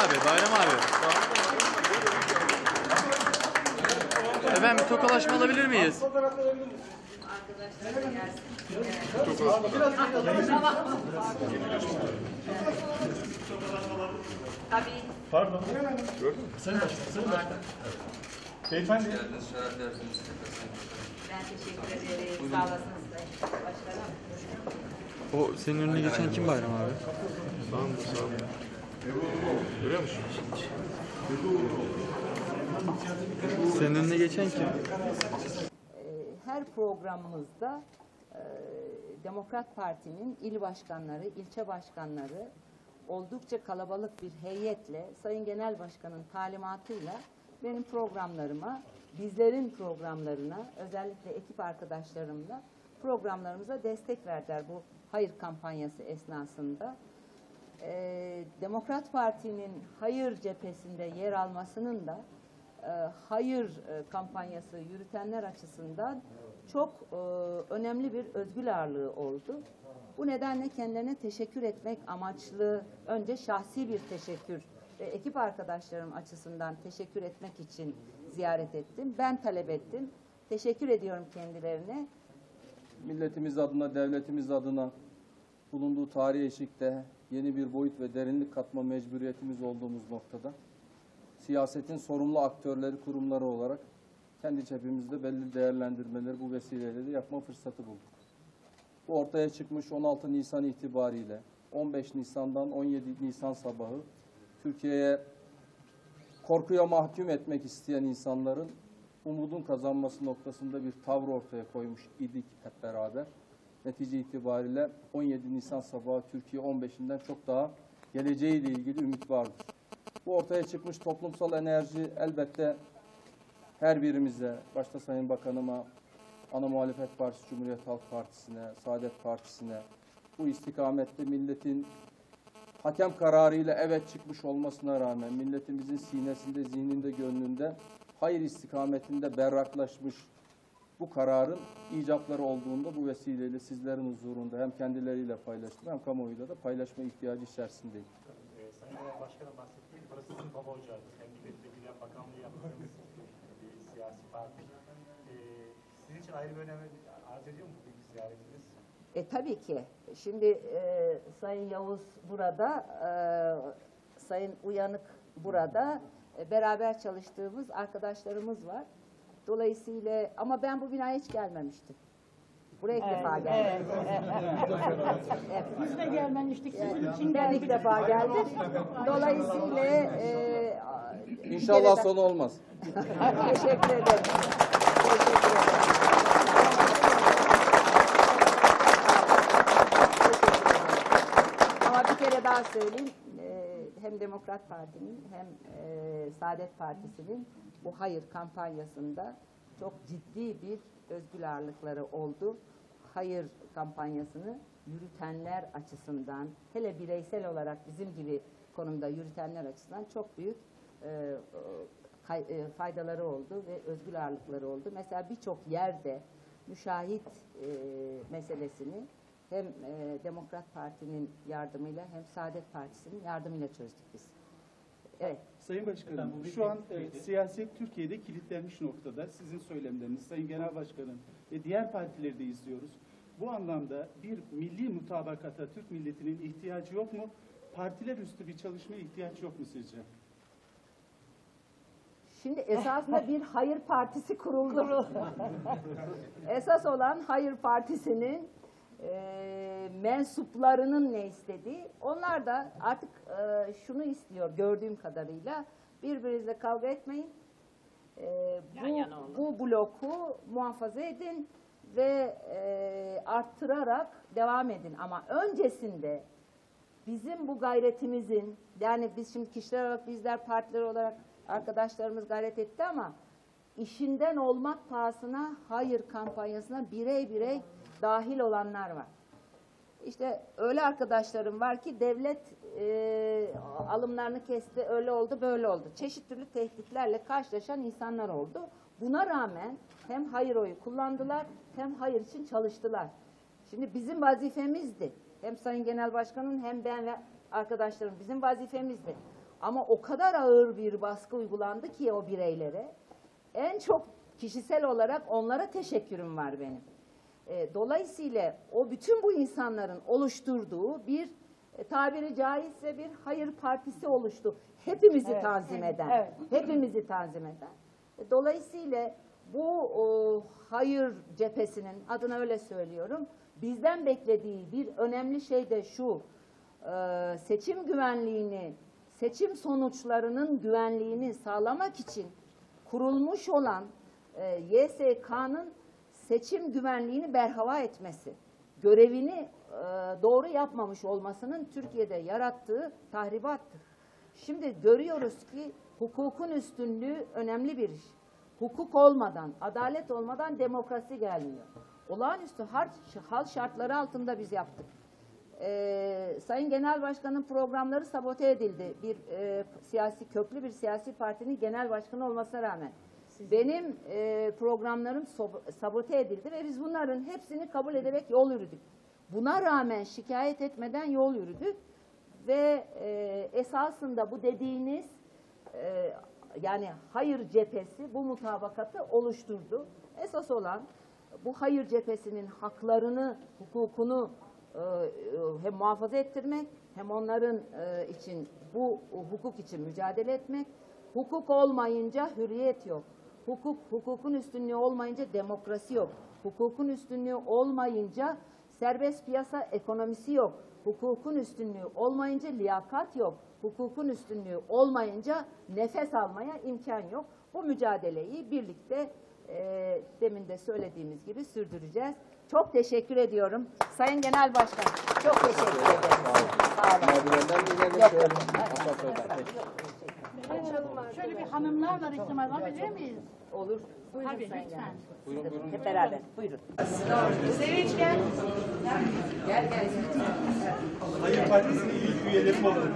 abi, Bayram abi. Efendim bir tokalaşma alabilir miyiz? Tabii. Pardon. Sayın Başkan, Sayın Başkan. Beyefendi, Ben teşekkür ederim. Sağ olasınız Başkanım. O senin önüne geçen kim Bayram abi? Görüyor musun? Senin önüne geçen kim? her programımızda e, Demokrat Parti'nin il başkanları, ilçe başkanları oldukça kalabalık bir heyetle Sayın Genel Başkan'ın talimatıyla benim programlarıma, bizlerin programlarına, özellikle ekip arkadaşlarımla programlarımıza destek verdiler bu hayır kampanyası esnasında. E, Demokrat Parti'nin hayır cephesinde yer almasının da e, hayır e, kampanyası yürütenler açısından çok e, önemli bir özgül ağırlığı oldu. Bu nedenle kendilerine teşekkür etmek amaçlı önce şahsi bir teşekkür ve ekip arkadaşlarım açısından teşekkür etmek için ziyaret ettim. Ben talep ettim. Teşekkür ediyorum kendilerine. milletimiz adına, devletimiz adına bulunduğu tarihi eşikte yeni bir boyut ve derinlik katma mecburiyetimiz olduğumuz noktada siyasetin sorumlu aktörleri, kurumları olarak kendi çapımızda belli değerlendirmeleri bu vesileyle de yapma fırsatı bulduk. Bu ortaya çıkmış 16 Nisan itibariyle 15 Nisan'dan 17 Nisan sabahı Türkiye'ye korkuya mahkum etmek isteyen insanların umudun kazanması noktasında bir tavır ortaya koymuş idik hep beraber. Netice itibariyle 17 Nisan sabahı Türkiye 15'inden çok daha geleceğiyle ilgili ümit vardır. Bu ortaya çıkmış toplumsal enerji elbette her birimize, başta Sayın Bakanıma, Ana Muhalefet Partisi, Cumhuriyet Halk Partisi'ne, Saadet Partisi'ne, bu istikamette milletin hakem kararıyla evet çıkmış olmasına rağmen milletimizin sinesinde, zihninde, gönlünde hayır istikametinde berraklaşmış bu kararın icapları olduğunda bu vesileyle sizlerin huzurunda hem kendileriyle paylaştım hem kamuoyuyla da paylaşma ihtiyacı içerisindeyim. Ee, Sayın Genel Başkan'a bahsettiğim, burası sizin baba ocağınız. Hem milletvekili hem bakanlığı yaptığınız bir siyasi parti. Ee, sizin için ayrı bir önem arz ediyor mu bugünkü ziyaretiniz? E tabii ki. Şimdi e, Sayın Yavuz burada, e, Sayın Uyanık burada. E, beraber çalıştığımız arkadaşlarımız var. Dolayısıyla ama ben bu binaya hiç gelmemiştim. Buraya ilk defa geldim. Biz de gelmemiştik sizin için Ben ilk geldik. defa geldim. Dolayısıyla e, İnşallah sonu olmaz. Teşekkür ederim. Teşekkür ederim. Ama bir kere daha söyleyeyim. Ee, Hem Demokrat Parti'nin hem e, Saadet Partisi'nin bu hayır kampanyasında çok ciddi bir özgür ağırlıkları oldu. Hayır kampanyasını yürütenler açısından, hele bireysel olarak bizim gibi konumda yürütenler açısından çok büyük e, e, faydaları oldu ve özgür ağırlıkları oldu. Mesela birçok yerde müşahit e, meselesini hem e, Demokrat Parti'nin yardımıyla hem Saadet Partisi'nin yardımıyla çözdük biz. Evet. Sayın Başkanım, şu an e, siyaset Türkiye'de kilitlenmiş noktada. Sizin söylemleriniz, Sayın Genel Başkanım ve diğer partileri de izliyoruz. Bu anlamda bir milli mutabakata Türk milletinin ihtiyacı yok mu? Partiler üstü bir çalışmaya ihtiyaç yok mu sizce? Şimdi esasında bir hayır partisi kuruldu. Esas olan hayır partisinin e, mensuplarının ne istediği. Onlar da artık e, şunu istiyor gördüğüm kadarıyla. Birbirinizle kavga etmeyin. E, bu, bu bloku muhafaza edin ve e, arttırarak devam edin. Ama öncesinde bizim bu gayretimizin yani biz şimdi kişiler olarak bizler partiler olarak arkadaşlarımız gayret etti ama işinden olmak pahasına hayır kampanyasına birey birey dahil olanlar var. İşte öyle arkadaşlarım var ki devlet e, alımlarını kesti, öyle oldu, böyle oldu. Çeşit türlü tehditlerle karşılaşan insanlar oldu. Buna rağmen hem hayır oyu kullandılar, hem hayır için çalıştılar. Şimdi bizim vazifemizdi. Hem Sayın Genel Başkan'ın hem ben ve arkadaşlarım bizim vazifemizdi. Ama o kadar ağır bir baskı uygulandı ki o bireylere. En çok kişisel olarak onlara teşekkürüm var benim. E, dolayısıyla o bütün bu insanların oluşturduğu bir e, tabiri caizse bir hayır partisi oluştu. Hepimizi Evet. tanzim eden. Evet. Hepimizi tanzim eden. E, Dolayısıyla bu o, hayır cephesinin adına öyle söylüyorum. Bizden beklediği bir önemli şey de şu. e, seçim güvenliğini, seçim sonuçlarının güvenliğini sağlamak için kurulmuş olan e, YSK'nın seçim güvenliğini berhava etmesi, görevini e, doğru yapmamış olmasının Türkiye'de yarattığı tahribattır. Şimdi görüyoruz ki hukukun üstünlüğü önemli bir iş. Hukuk olmadan, adalet olmadan demokrasi gelmiyor. Olağanüstü hal, şartları altında biz yaptık. Ee, Sayın Genel Başkan'ın programları sabote edildi. Bir e, siyasi köklü bir siyasi partinin genel başkanı olmasına rağmen. Benim e, programlarım sabote edildi ve biz bunların hepsini kabul ederek yol yürüdük. Buna rağmen şikayet etmeden yol yürüdük ve e, esasında bu dediğiniz e, yani hayır cephesi bu mutabakatı oluşturdu. Esas olan bu hayır cephesinin haklarını, hukukunu e, e, hem muhafaza ettirmek hem onların e, için bu hukuk için mücadele etmek. Hukuk olmayınca hürriyet yok. Hukuk, hukukun üstünlüğü olmayınca demokrasi yok. Hukukun üstünlüğü olmayınca serbest piyasa ekonomisi yok. Hukukun üstünlüğü olmayınca liyakat yok. Hukukun üstünlüğü olmayınca nefes almaya imkan yok. Bu mücadeleyi birlikte e, demin de söylediğimiz gibi sürdüreceğiz. Çok teşekkür ediyorum. Sayın Genel Başkan, çok teşekkür ederim. Sağ olun. Yok, yok. Şöyle, bir hanımlarla reklam alabilir miyiz? Olur. Buyurun Tabii Sayın lütfen. Genel. Buyurun buyurun. Hep beraber. Buyurun. Sevinç gel. Gel gel. Hayır Partisi'nin ilk üyeleri mi olur?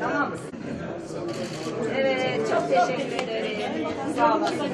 Tamam. Evet, çok teşekkür ederim. Sağ olasın.